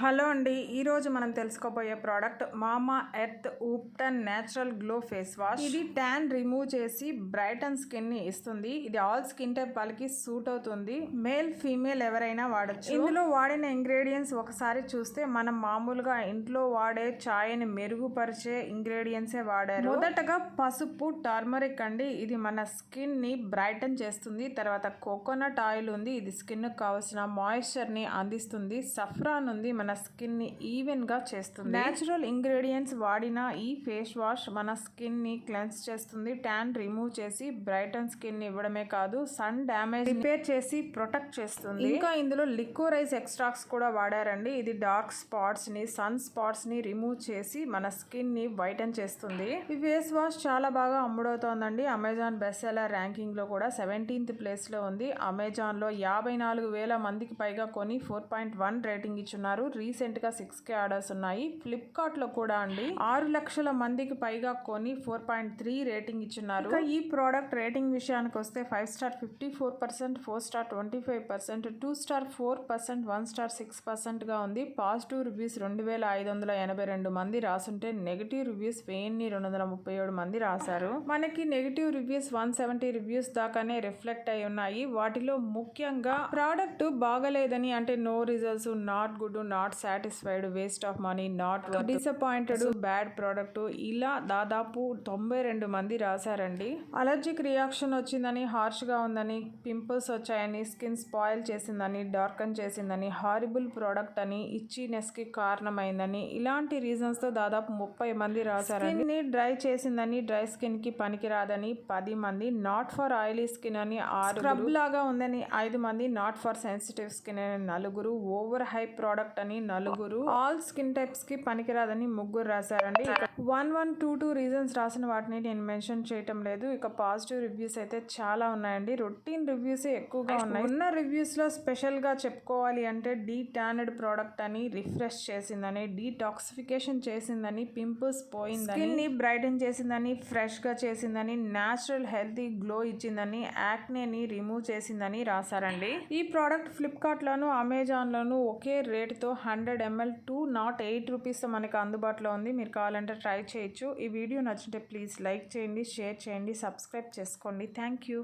Hello అండి. ఈరోజు మనం తెలుసుకోబోయే product Mamaearth ubtan natural glow face wash. ఇది ట్యాన్ రిమూవ్ చేసి బ్రైటన్ స్కిన్ని ఇస్తుంది. ఇది ఆల్ స్కిన్ టైప్ వాళ్ళకి సూట్ అవుతుంది. మేల్ ఫీమేల్ ఎవరైనా వాడచ్చు. ఇందులో వాడిన ఇంగ్రీడియంట్స్ ఒకసారి చూస్తే మనం మామూలుగా ఇంట్లో వాడే ఛాయ్ని మెరుగుపరిచే ఇంగ్రీడియంట్సే వాడారు. మొదటగా పసుపు టర్మరిక్ అండి. ఇది మన స్కిన్ని బ్రైటన్ చేస్తుంది. తర్వాత కోకోనట్ ఆయిల్ ఉంది. ఇది స్కిన్ కావాల్సిన మాయిశ్చర్ని అందిస్తుంది. సఫ్రాన్ ఉంది. మన స్కిన్ని ఈవెన్గా చేస్తుంది. నేచురల్ ఇంగ్రీడియంట్స్ వాడిన ఈ ఫేస్ వాష్ మన స్కిన్ని క్లెన్స్ చేస్తుంది. ట్యాన్ రిమూవ్ చేసి బ్రైటన్ స్కిన్ ఇవ్వడమే కాదు సన్ డ్యామేజ్ రిపేర్ చేసి ప్రొటెక్ట్ చేస్తుంది. ఇంకా ఇందులో లిక్వరైజ్ ఎక్స్ట్రాక్ట్స్ కూడా వాడారండి. ఇది డార్క్ స్పాట్స్ని సన్ స్పాట్స్ని రిమూవ్ చేసి మన స్కిన్ని వైటన్ చేస్తుంది. ఈ ఫేస్ వాష్ చాలా బాగా అమ్ముడవుతోందండి. అమెజాన్ బెస్ట్ సెల్లర్ ర్యాంకింగ్లో కూడా సెవెంటీన్త్ ప్లేస్లో ఉంది. అమెజాన్లో యాభై నాలుగు వేల మందికి పైగా కొని ఫోర్ పాయింట్ వన్ రేటింగ్ ఇచ్చున్నారు. రీసెంట్గా సిక్స్ కే ఆర్డర్స్ ఉన్నాయి. ఫ్లిప్కార్ట్లో కూడా అండి. ఆరు లక్షల మందికి పైగా కొని ఫోర్ పాయింట్ త్రీ రేటింగ్ ఇచ్చున్నారు. ఇక ఈ ప్రోడక్ట్ రేటింగ్ విషయానికి వస్తే five star fifty four percent four star twenty five percent two star four percent one star six పర్సెంట్గా ఉంది. పాజిటివ్ రివ్యూస్ రెండు వేల ఐదు వందల ఎనభై రెండు మంది రాసుంటే నెగిటివ్ రివ్యూస్ వెయ్యిన్ని రెండు వందల ముప్పై ఏడు మంది రాశారు. మనకి negative reviews one seventy reviews దాకానే reflect అయి ఉన్నాయి. వాటిలో ముఖ్యంగా ప్రోడక్ట్ బాగలేదని అంటే no results not good not satisfied waste of money not disappointed bad product ఇలా దాదాపు తొంభై రెండు మంది రాశారండి. అలర్జిక్ రియాక్షన్ వచ్చిందని హార్ష్గా ఉందని పింపుల్స్ వచ్చాయని స్కిన్ స్పాయిల్ చేసిందని డార్కన్ చేసిందని హారిబుల్ ప్రోడక్ట్ అని ఇచ్చినెస్కి కారణమైందని ఇలాంటి రీజన్స్తో దాదాపు ముప్పై మంది రాశారండి. డ్రై చేసిందని డ్రై స్కిన్కి పనికిరాదని పది మంది నాట్ ఫర్ ఆయిలీ స్కిన్ అని ఆరు స్క్రబ్ లాగా ఉందని ఐదు మంది నాట్ ఫర్ సెన్సిటివ్ స్కిన్ అని నలుగురు. ఓవర్ హై ప్రోడక్ట్ అని నలుగురు ఆల్ స్కిన్ టైప్స్కి పనికిరాదని ముగ్గురు రాశారండి. One one two two reasons రాసిన వాటిని నేను మెన్షన్ చేయటం లేదు. ఇక పాజిటివ్ రివ్యూస్ అయితే చాలా ఉన్నాయండి. రొటీన్ రివ్యూస్ ఎక్కువగా ఉన్నాయి. ఉన్న రివ్యూస్లో స్పెషల్గా చెప్పుకోవాలి అంటే డీ ట్యానెడ్ ప్రోడక్ట్ అని రిఫ్రెష్ చేసిందని డీటాక్సిఫికేషన్ చేసిందని పింపుల్స్ పోయిందని స్కిన్ని బ్రైటన్ చేసిందని ఫ్రెష్గా చేసిందని న్యాచురల్ హెల్తీ గ్లో ఇచ్చిందని యాక్నేని రిమూవ్ చేసిందని రాశారండి. ఈ ప్రోడక్ట్ ఫ్లిప్కార్ట్ లోను అమెజాన్ లోను ఒకే రేటుతో hundred ML two nought eight rupees మనకి అందుబాటులో ఉంది. మీరు కావాలంటే ట్రై చేయొచ్చు. ఈ వీడియో నచ్చితే ప్లీజ్ లైక్ చేయండి షేర్ చేయండి సబ్స్క్రైబ్ చేసుకోండి. Thank you.